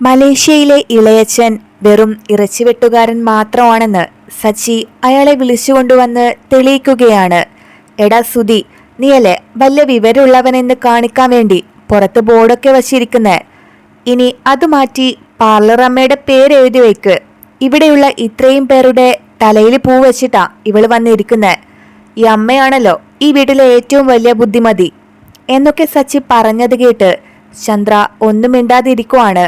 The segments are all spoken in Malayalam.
മലേഷ്യയിലെ ഇളയച്ചൻ വെറും ഇറച്ചിവെട്ടുകാരൻ മാത്രമാണെന്ന് സച്ചി അയാളെ വിളിച്ചുകൊണ്ടുവന്ന് തെളിയിക്കുകയാണ്. എടാ സുധി നീയല്ലേ വല്ല വിവരമുള്ളവനെന്ന് കാണിക്കാൻ വേണ്ടി പുറത്ത് ബോർഡൊക്കെ വച്ചിരിക്കുന്നേ? ഇനി അത് മാറ്റി പാർലറമ്മയുടെ പേര് എഴുതി വെക്ക്. ഇവിടെയുള്ള ഇത്രയും പേരുടെ തലയിൽ പൂ വെച്ചിട്ടാ ഇവൾ വന്നിരിക്കുന്നേ. ഈ അമ്മയാണല്ലോ ഈ വീട്ടിലെ ഏറ്റവും വലിയ ബുദ്ധിമതി. എന്നൊക്കെ സച്ചി പറഞ്ഞത് കേട്ട് ചന്ദ്ര ഒന്നും മിണ്ടാതിരിക്കുവാണ്.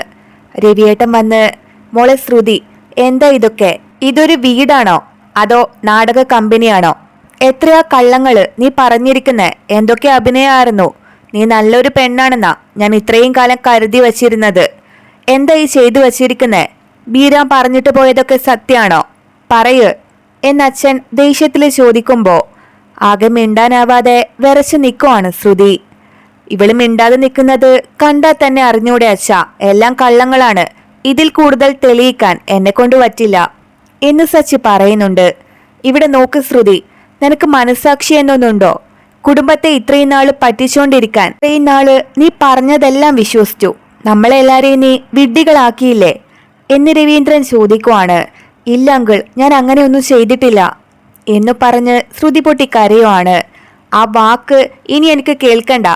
രവിയേട്ടൻ വന്ന് മോളെ ശ്രുതി എന്താ ഇതൊക്കെ? ഇതൊരു വീടാണോ? അതോ നാടക കമ്പനിയാണോ? എത്രയാ കള്ളങ്ങൾ നീ പറഞ്ഞിരിക്കുന്നെ? എന്തൊക്കെ അഭിനയമായിരുന്നു നീ നല്ലൊരു പെണ്ണാണെന്നാ ഞാൻ ഇത്രയും കാലം കരുതി വച്ചിരുന്നത്. എന്താ ഈ ചെയ്തു വച്ചിരിക്കുന്നെ? ബീരാൻ പറഞ്ഞിട്ട് പോയതൊക്കെ സത്യാണോ? പറയ്. എന്നച്ഛൻ ദേഷ്യത്തിൽ ചോദിക്കുമ്പോ ആകെ മിണ്ടാനാവാതെ വിറച്ചു നിൽക്കുവാണ് ശ്രുതി. ഇവൾ മിണ്ടാതെ നിൽക്കുന്നത് കണ്ടാൽ തന്നെ അറിഞ്ഞൂടെ അച്ഛ. എല്ലാം കള്ളങ്ങളാണ്. ഇതിൽ കൂടുതൽ തെളിയിക്കാൻ എന്നെ കൊണ്ട് പറ്റില്ല. എന്ന് സച്ചി പറയുന്നുണ്ട്. ഇവിടെ നോക്ക് ശ്രുതി നിനക്ക് മനസാക്ഷി എന്നൊന്നുണ്ടോ? കുടുംബത്തെ ഇത്രയും നാൾ പറ്റിച്ചുകൊണ്ടിരിക്കാൻ ഇത്രയും നാൾ നീ പറഞ്ഞതെല്ലാം വിശ്വസിച്ചു. നമ്മളെല്ലാരെയും നീ വിഡ്ഢികളാക്കിയില്ലേ? എന്ന് രവീന്ദ്രൻ ചോദിക്കുവാണ്. ഇല്ല അങ്കിൾ ഞാൻ അങ്ങനെയൊന്നും ചെയ്തിട്ടില്ല എന്ന് പറഞ്ഞ് ശ്രുതി പൊട്ടി കരയുവാണ് ആ വാക്ക് ഇനി എനിക്ക് കേൾക്കണ്ട.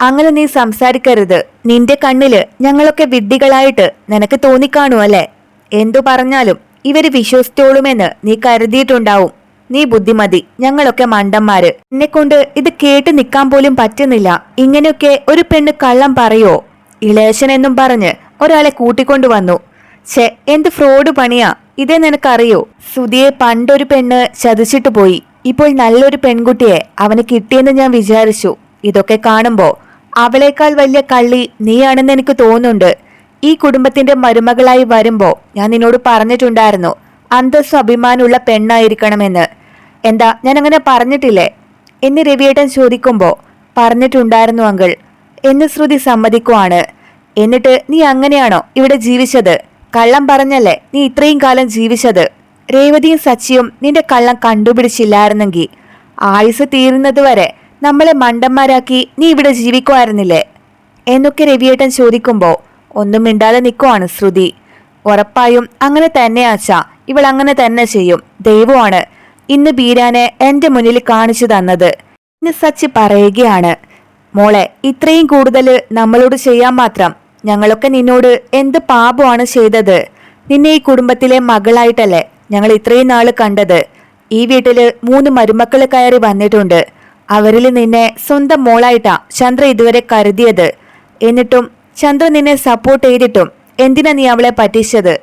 അങ്ങനെ നീ സംസാരിക്കരുത്. നിന്റെ കണ്ണിൽ ഞങ്ങളൊക്കെ വിഡ്ഢികളായിട്ട് നിനക്ക് തോന്നിക്കാണു അല്ലേ? എന്തു പറഞ്ഞാലും ഇവർ വിശ്വസിച്ചോളുമെന്ന് നീ കരുതിയിട്ടുണ്ടാവും. നീ ബുദ്ധിമതി. ഞങ്ങളൊക്കെ മണ്ടന്മാര്. എന്നെ കൊണ്ട് ഇത് കേട്ട് നിൽക്കാൻ പോലും പറ്റുന്നില്ല. ഇങ്ങനെയൊക്കെ ഒരു പെണ്ണ് കള്ളം പറയോ? ഇളേശൻ എന്നും പറഞ്ഞ് ഒരാളെ കൂട്ടിക്കൊണ്ടു വന്നു. ഛെ എന്ത് ഫ്രോഡ് പണിയാ? ഇതേ നിനക്കറിയോ? സുധിയെ പണ്ടൊരു പെണ്ണ് ചതിച്ചിട്ട് പോയി. ഇപ്പോൾ നല്ലൊരു പെൺകുട്ടിയെ അവന് കിട്ടിയെന്ന് ഞാൻ വിചാരിച്ചു. ഇതൊക്കെ കാണുമ്പോ അവളേക്കാൾ വലിയ കള്ളി നീയാണെന്ന് എനിക്ക് തോന്നുന്നുണ്ട്. ഈ കുടുംബത്തിന്റെ മരുമകളായി വരുമ്പോ ഞാൻ നിന്നോട് പറഞ്ഞിട്ടുണ്ടായിരുന്നു അന്തസ്സും അഭിമാനമുള്ള പെണ്ണായിരിക്കണമെന്ന്. എന്താ ഞാൻ അങ്ങനെ പറഞ്ഞിട്ടില്ലേ? എന്ന് രവിയേട്ടൻ ചോദിക്കുമ്പോ പറഞ്ഞിട്ടുണ്ടായിരുന്നു അങ്കിൾ എന്ന് ശ്രുതി സമ്മതിക്കുവാണ്. എന്നിട്ട് നീ അങ്ങനെയാണോ ഇവിടെ ജീവിച്ചത്? കള്ളം പറഞ്ഞല്ലേ നീ ഇത്രയും കാലം ജീവിച്ചത്? രേവതിയും സച്ചിയും നിന്റെ കള്ളം കണ്ടുപിടിച്ചില്ലായിരുന്നെങ്കിൽ ആയുസ് തീരുന്നത് വരെ നമ്മളെ മണ്ടന്മാരാക്കി നീ ഇവിടെ ജീവിക്കുമായിരുന്നില്ലേ എന്നൊക്കെ രവിയേട്ടൻ ചോദിക്കുമ്പോൾ ഒന്നും മിണ്ടാതെ നിൽക്കുവാണ് ശ്രുതി. ഉറപ്പായും അങ്ങനെ തന്നെ ആച്ചാ ഇവൾ അങ്ങനെ തന്നെ ചെയ്യും. ദൈവമാണ് ഇന്ന് ബീരാനെ എന്റെ മുന്നിൽ കാണിച്ചു തന്നത്. ഇന്ന് സച്ചി പറയുകയാണ് മോളെ ഇത്രയും കൂടുതൽ നമ്മളോട് ചെയ്യാൻ മാത്രം ഞങ്ങളൊക്കെ നിന്നോട് എന്ത് പാപമാണ് ചെയ്തത്? നിന്നെ ഈ കുടുംബത്തിലെ മകളായിട്ടല്ലേ ഞങ്ങൾ ഇത്രയും നാൾ കണ്ടത്? ഈ വീട്ടിൽ മൂന്ന് മരുമക്കൾ കയറി വന്നിട്ടുണ്ട്. അവരിൽ നിന്നെ സ്വന്തം മോളായിട്ടാ ചന്ദ്ര ഇതുവരെ കരുതിയത്. എന്നിട്ടും ചന്ദ്ര നിന്നെ സപ്പോർട്ട് ചെയ്തിട്ടും എന്തിനാ നീ അവളെ പറ്റിച്ചത്?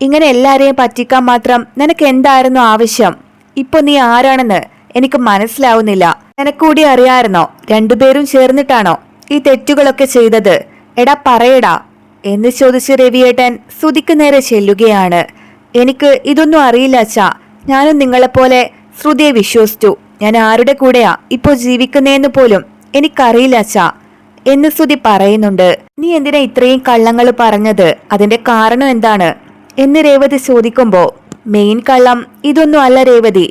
ഇങ്ങനെ എല്ലാരെയും പറ്റിക്കാൻ മാത്രം നിനക്ക് എന്തായിരുന്നു ആവശ്യം? ഇപ്പൊ നീ ആരാണെന്ന് എനിക്ക് മനസ്സിലാവുന്നില്ല. നിനക്കൂടി അറിയാമായിരുന്നോ? രണ്ടുപേരും ചേർന്നിട്ടാണോ ഈ തെറ്റുകളൊക്കെ ചെയ്തത്? എടാ പറയടാ. എന്ന് ചോദിച്ച് രവിയേട്ടൻ ശ്രുതിക്ക് നേരെ ചെല്ലുകയാണ്. എനിക്ക് ഇതൊന്നും അറിയില്ല അച്ഛാ. ഞാനും നിങ്ങളെപ്പോലെ ശ്രുതിയെ വിശ്വസിച്ചു. ഞാൻ ആരുടെ കൂടെയാ ഇപ്പോ ജീവിക്കുന്നേന്ന് പോലും എനിക്കറിയില്ല അച്ഛാ എന്ന് സ്തുതി പറയുന്നുണ്ട്. നീ എന്തിനാ ഇത്രയും കള്ളങ്ങൾ പറഞ്ഞത്? അതിന്റെ കാരണം എന്താണ്? എന്ന് രേവതി ചോദിക്കുമ്പോ മെയിൻ കള്ളം ഇതൊന്നും അല്ല രേവതി.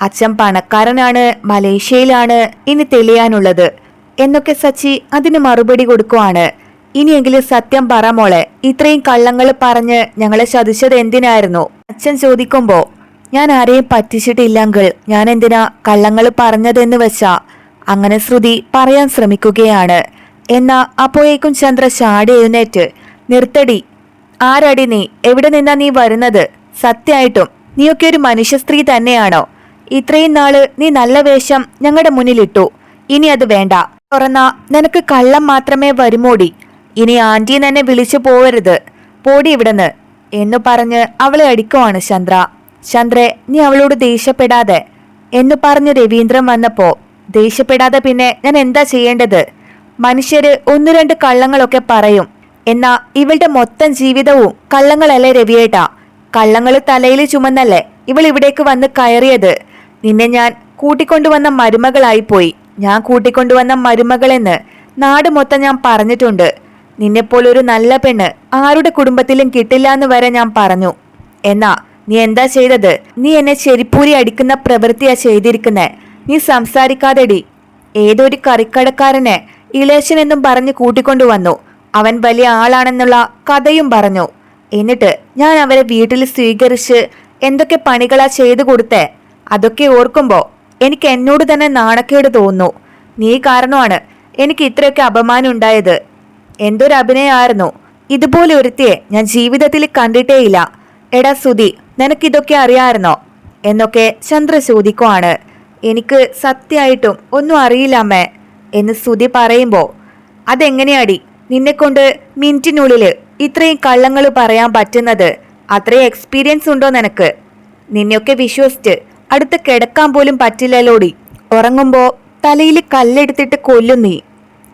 അച്ഛൻ പണക്കാരനാണ് മലേഷ്യയിലാണ് ഇനി തെളിയാനുള്ളത്. എന്നൊക്കെ സച്ചി അതിന് മറുപടി കൊടുക്കുവാണ്. ഇനിയെങ്കിലും സത്യം പറ മോളെ ഇത്രയും കള്ളങ്ങൾ പറഞ്ഞ് ഞങ്ങളെ ചതിച്ചത് എന്തിനായിരുന്നു? അച്ഛൻ ചോദിക്കുമ്പോ ഞാൻ ആരെയും പറ്റിച്ചിട്ടില്ലെങ്കിൽ ഞാൻ എന്തിനാ കള്ളങ്ങൾ പറഞ്ഞതെന്ന് വെച്ചാ? അങ്ങനെ ശ്രുതി പറയാൻ ശ്രമിക്കുകയാണ്. എന്നാ അപ്പോയേക്കും ചന്ദ്ര ചാടി എഴുന്നേറ്റ് നിർത്തടി. ആരടി നീ? എവിടെ നിന്നാ നീ വരുന്നത്? സത്യമായിട്ടും നീയൊക്കെ ഒരു മനുഷ്യ സ്ത്രീ തന്നെയാണോ? ഇത്രയും നാൾ നീ നല്ല വേഷം ഞങ്ങളുടെ മുന്നിലിട്ടു. ഇനി അത് വേണ്ട. തുറന്നാ നിനക്ക് കള്ളം മാത്രമേ വരുമോടി? ഇനി ആന്റി എന്നെ വിളിച്ചു പോവരുത്. പോടി ഇവിടുന്ന്. എന്ന് പറഞ്ഞ് അവളെ അടിക്കുവാണ് ചന്ദ്ര. ചന്ദ്രെ നീ അവളോട് ദേഷ്യപ്പെടാതെ. എന്ന് പറഞ്ഞ് രവീന്ദ്രൻ വന്നപ്പോ ദേഷ്യപ്പെടാതെ പിന്നെ ഞാൻ എന്താ ചെയ്യേണ്ടത്? മനുഷ്യര് ഒന്നു രണ്ട് കള്ളങ്ങളൊക്കെ പറയും. എന്നാ ഇവളുടെ മൊത്തം ജീവിതവും കള്ളങ്ങളല്ലേ രവിയേട്ടാ? കള്ളങ്ങൾ തലയിൽ ചുമന്നല്ലേ ഇവൾ ഇവിടേക്ക് വന്ന് കയറിയത്? നിന്നെ ഞാൻ കൂട്ടിക്കൊണ്ടുവന്ന മരുമകളായിപ്പോയി ഞാൻ കൂട്ടിക്കൊണ്ടുവന്ന മരുമകളെന്ന് നാട് മൊത്തം ഞാൻ പറഞ്ഞിട്ടുണ്ട്. നിന്നെപ്പോലൊരു നല്ല പെണ്ണ് ആരുടെ കുടുംബത്തിലും കിട്ടില്ല എന്ന് വരെ ഞാൻ പറഞ്ഞു. എന്നാ നീ എന്താ ചെയ്തത്? നീ എന്നെ ചെരിപ്പൂരി അടിക്കുന്ന പ്രവൃത്തിയാ ചെയ്തിരിക്കുന്നത് നീ സംസാരിക്കാതെടി. ഏതൊരു കറിക്കടക്കാരനെ ഇളേശൻ എന്നും പറഞ്ഞ് കൂട്ടിക്കൊണ്ടുവന്നു അവൻ വലിയ ആളാണെന്നുള്ള കഥയും പറഞ്ഞു. എന്നിട്ട് ഞാൻ അവരെ വീട്ടിൽ സ്വീകരിച്ച് എന്തൊക്കെ പണികളാ ചെയ്തു കൊടുത്തേ? അതൊക്കെ ഓർക്കുമ്പോൾ എനിക്ക് എന്നോട് തന്നെ നാണക്കേട് തോന്നുന്നു. നീ കാരണമാണ് എനിക്ക് ഇത്രയൊക്കെ അപമാനം ഉണ്ടായത്. എന്തൊരു അഭിനയമായിരുന്നു ഇതുപോലെ ഒരുത്തിയെ ഞാൻ ജീവിതത്തിൽ കണ്ടിട്ടേയില്ല. എടാ സുധി നിനക്കിതൊക്കെ അറിയാമായിരുന്നോ? എന്നൊക്കെ ചന്ദ്ര ചോദിക്കുവാണ്. എനിക്ക് സത്യമായിട്ടും ഒന്നും അറിയില്ല അമ്മേ എന്ന് സ്തുതി പറയുമ്പോൾ അതെങ്ങനെയാടി? നിന്നെക്കൊണ്ട് മിനിറ്റിനുള്ളിൽ ഇത്രയും കള്ളങ്ങൾ പറയാൻ പറ്റുന്നത്? അത്രയും എക്സ്പീരിയൻസ് ഉണ്ടോ നിനക്ക്? നിന്നെയൊക്കെ വിശ്വസിച്ച് അടുത്ത് കിടക്കാൻ പോലും പറ്റില്ലല്ലോടി? ഉറങ്ങുമ്പോൾ തലയിൽ കല്ലെടുത്തിട്ട് കൊല്ലും നീ.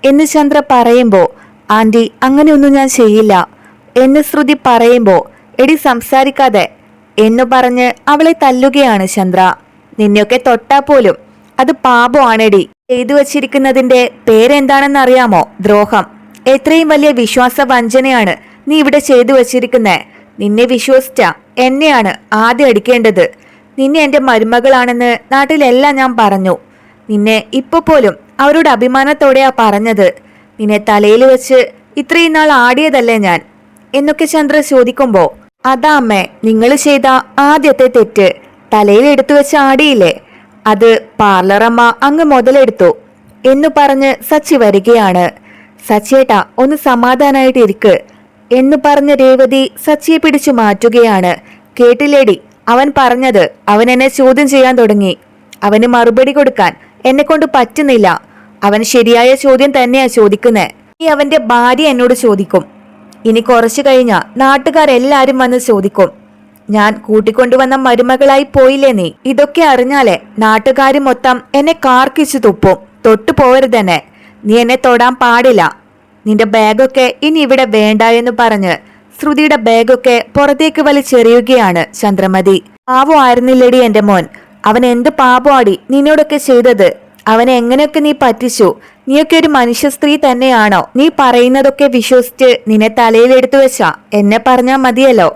എന്ന് ചന്ദ്ര പറയുമ്പോൾ ആന്റി അങ്ങനെയൊന്നും ഞാൻ ചെയ്യില്ല. എന്ന് ശ്രുതി പറയുമ്പോൾ എടി സംസാരിക്കാതെ എന്നു പറഞ്ഞ് അവളെ തല്ലുകയാണ് ചന്ദ്ര. നിന്നെയൊക്കെ തൊട്ടാ പോലും അത് പാപമാണെടി. ചെയ്തു വച്ചിരിക്കുന്നതിന്റെ പേരെന്താണെന്ന് അറിയാമോ ദ്രോഹം. എത്രയും വലിയ വിശ്വാസ വഞ്ചനയാണ് നീ ഇവിടെ ചെയ്തു വച്ചിരിക്കുന്നേ. നിന്നെ വിശ്വസിച്ച എന്നെയാണ് ആദ്യം അടിക്കേണ്ടത്. നിന്നെ എന്റെ മരുമകളാണെന്ന് നാട്ടിലെല്ലാം ഞാൻ പറഞ്ഞു. നിന്നെ ഇപ്പൊ പോലും അവരോട് അഭിമാനത്തോടെയാ പറഞ്ഞത്. നിന്നെ തലയിൽ വെച്ച് ഇത്രയും നാൾ ആടിയതല്ലേ ഞാൻ? എന്നൊക്കെ ചന്ദ്ര ചോദിക്കുമ്പോ അതാ അമ്മേ നിങ്ങൾ ചെയ്ത ആദ്യത്തെ തെറ്റ്. തലയിൽ എടുത്തു വെച്ച് ആടിയില്ലേ? അത് പാർലറമ്മ അങ്ങ് മുതലെടുത്തു എന്നു പറഞ്ഞ് സച്ചി വരികയാണ്. സച്ചിയേട്ടാ ഒന്ന് സമാധാനായിട്ട് ഇരിക്ക് എന്നു പറഞ്ഞ രേവതി സച്ചിയെ പിടിച്ചു മാറ്റുകയാണ്. കേട്ടില്ലേടി അവൻ പറഞ്ഞത് അവൻ എന്നെ ചോദ്യം ചെയ്യാൻ തുടങ്ങി. അവന് മറുപടി കൊടുക്കാൻ എന്നെ കൊണ്ട് പറ്റുന്നില്ല. അവൻ ശരിയായ ചോദ്യം തന്നെയാ ചോദിക്കുന്നേ. ഈ അവന്റെ ഭാര്യ എന്നോട് ചോദിക്കും. ഇനി കുറച്ചു കഴിഞ്ഞാ നാട്ടുകാരെല്ലാരും വന്ന് ചോദിക്കും. ഞാൻ കൂട്ടിക്കൊണ്ടുവന്ന മരുമകളായി പോയില്ലേ നീ? ഇതൊക്കെ അറിഞ്ഞാലേ നാട്ടുകാര് മൊത്തം എന്നെ കാർക്കിച്ചു തുപ്പും. തൊട്ടു പോവരുതെന്നെ നീ എന്നെ തൊടാൻ പാടില്ല. നിന്റെ ബാഗൊക്കെ ഇനി ഇവിടെ വേണ്ട എന്ന് പറഞ്ഞ് ശ്രുതിയുടെ ബാഗൊക്കെ പുറത്തേക്ക് വലിച്ചെറിയുകയാണ് ചന്ദ്രമതി. പാവം ആയിരുന്നില്ലടി എന്റെ മോൻ. അവൻ എന്ത് പാപമാടി നിന്നോടൊക്കെ ചെയ്തത്. അവനെ എങ്ങനെയൊക്കെ നീ പറ്റിച്ചു. നീയൊക്കെ ഒരു മനുഷ്യ സ്ത്രീ തന്നെയാണോ? നീ പറയുന്നതൊക്കെ വിശ്വസിച്ച് നിന്നെ തലയിലെടുത്തു വെച്ചാ. എന്നെ പറഞ്ഞാൽ മതിയല്ലോ.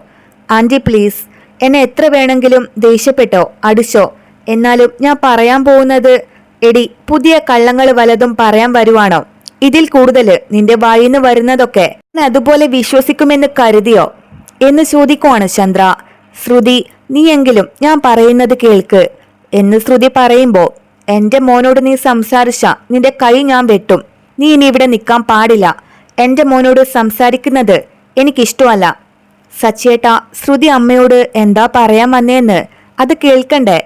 ആന്റി പ്ലീസ് എന്നെ എത്ര വേണമെങ്കിലും ദേഷ്യപ്പെട്ടോ? അടിച്ചോ. എന്നാലും ഞാൻ പറയാൻ പോകുന്നത് എടി പുതിയ കള്ളങ്ങൾ വലതും പറയാൻ വരുവാണോ? ഇതിൽ കൂടുതൽ നിന്റെ വായിന്ന് വരുന്നതൊക്കെ അതുപോലെ വിശ്വസിക്കുമെന്ന് കരുതിയോ? എന്ന് ചോദിക്കുവാണ് ചന്ദ്ര. ശ്രുതി നീയെങ്കിലും ഞാൻ പറയുന്നത് കേൾക്ക്. എന്ന് ശ്രുതി പറയുമ്പോ എന്റെ മോനോട് നീ സംസാരിച്ച നിന്റെ കൈ ഞാൻ വെട്ടും. നീ ഇനി ഇവിടെ നിൽക്കാൻ പാടില്ല. എന്റെ മോനോട് സംസാരിക്കുന്നത് എനിക്കിഷ്ടമല്ല. സച്ചേട്ട ശ്രുതി അമ്മയോട് എന്താ പറയാൻ വന്നേന്ന് അത് കേൾക്കണ്ടേ?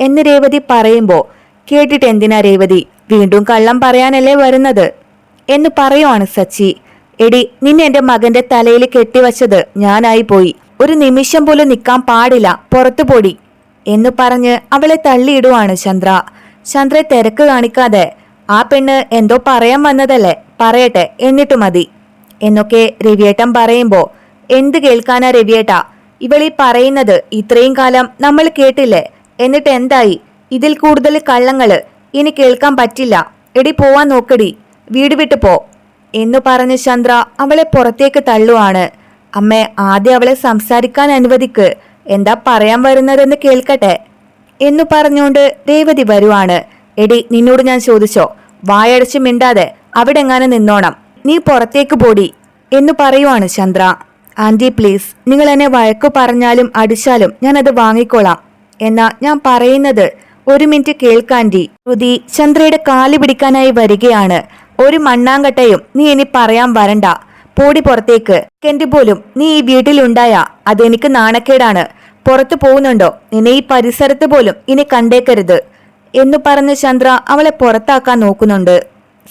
എന്ന് രേവതി പറയുമ്പോൾ കേട്ടിട്ട് എന്തിനാ രേവതി? വീണ്ടും കള്ളം പറയാനല്ലേ വരുന്നത്? എന്ന് പറയുവാണ് സച്ചി. എടി നിന്നെ എന്റെ മകന്റെ തലയിൽ കെട്ടിവച്ചത് ഞാനായി പോയി. ഒരു നിമിഷം പോലും നിൽക്കാൻ പാടില്ല. പുറത്തു പൊടി. എന്ന് പറഞ്ഞ് അവളെ തള്ളിയിടുവാണ് ചന്ദ്ര. ചന്ദ്ര തിരക്ക് കാണിക്കാതെ ആ പെണ്ണ് എന്തോ പറയാൻ വന്നതല്ലേ പറയട്ടെ എന്നിട്ട് മതി. എന്നൊക്കെ രവിയേട്ടൻ പറയുമ്പോ എന്ത് കേൾക്കാനാ രവിയേട്ട? ഇവളീ പറയുന്നത് ഇത്രയും കാലം നമ്മൾ കേട്ടില്ലേ? എന്നിട്ട് എന്തായി? ഇതിൽ കൂടുതൽ കള്ളങ്ങൾ ഇനി കേൾക്കാൻ പറ്റില്ല. എടി പോവാൻ നോക്കടി. വീട് വിട്ടു പോ. എന്നു പറഞ്ഞ് ചന്ദ്ര അവളെ പുറത്തേക്ക് തള്ളുവാണ്. അമ്മേ ആദ്യം അവളെ സംസാരിക്കാൻ അനുവദിക്ക്. എന്താ പറയാൻ വരുന്നതെന്ന് കേൾക്കട്ടെ. എന്നു പറഞ്ഞുകൊണ്ട് രേവതി വരുവാണ്. എടി നിന്നോട് ഞാൻ ചോദിച്ചോ വായടച്ച് മിണ്ടാതെ അവിടെ എങ്ങാനും നിന്നോണം. നീ പുറത്തേക്ക് പോടി എന്നു പറയുവാണ് ചന്ദ്ര. ആന്റി പ്ലീസ് നിങ്ങൾ എന്നെ വഴക്കു പറഞ്ഞാലും അടിച്ചാലും ഞാൻ അത് വാങ്ങിക്കോളാം. എന്നാ ഞാൻ പറയുന്നത് ഒരു മിനിറ്റ് കേൾക്കാന്റി ശ്രുതി ചന്ദ്രയുടെ കാൽ പിടിക്കാനായി വരികയാണ്. ഒരു മണ്ണാങ്കട്ടയും നീ ഇനി പറയാൻ വരണ്ട. പോടി പുറത്തേക്ക്. എന്റെ പോലും നീ ഈ വീട്ടിലുണ്ടായ അതെനിക്ക് നാണക്കേടാണ്. പുറത്തു പോകുന്നുണ്ടോ? നിന്നെ ഈ പരിസരത്ത് പോലും ഇനി കണ്ടേക്കരുത്. എന്നു പറഞ്ഞ് ചന്ദ്ര അവളെ പുറത്താക്കാൻ നോക്കുന്നുണ്ട്.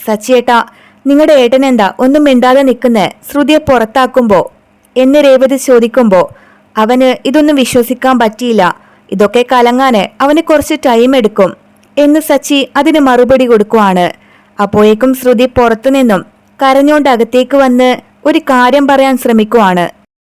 സച്ചിയേട്ടാ നിങ്ങളുടെ ഏട്ടൻ എന്താ ഒന്നും മിണ്ടാതെ നിൽക്കുന്നേ ശ്രുതിയെ പുറത്താക്കുമ്പോ? എന്ന് രേവതി ചോദിക്കുമ്പോ? അവന് ഇതൊന്നും വിശ്വസിക്കാൻ പറ്റിയില്ല. ഇതൊക്കെ കലങ്ങാന് അവന് കുറച്ച് ടൈം എടുക്കും. എന്ന് സച്ചി അതിന് മറുപടി കൊടുക്കുവാണ്. അപ്പോഴേക്കും ശ്രുതി പുറത്തുനിന്നും കരഞ്ഞോണ്ട് അകത്തേക്ക് വന്ന് ഒരു കാര്യം പറയാൻ ശ്രമിക്കുവാണ്.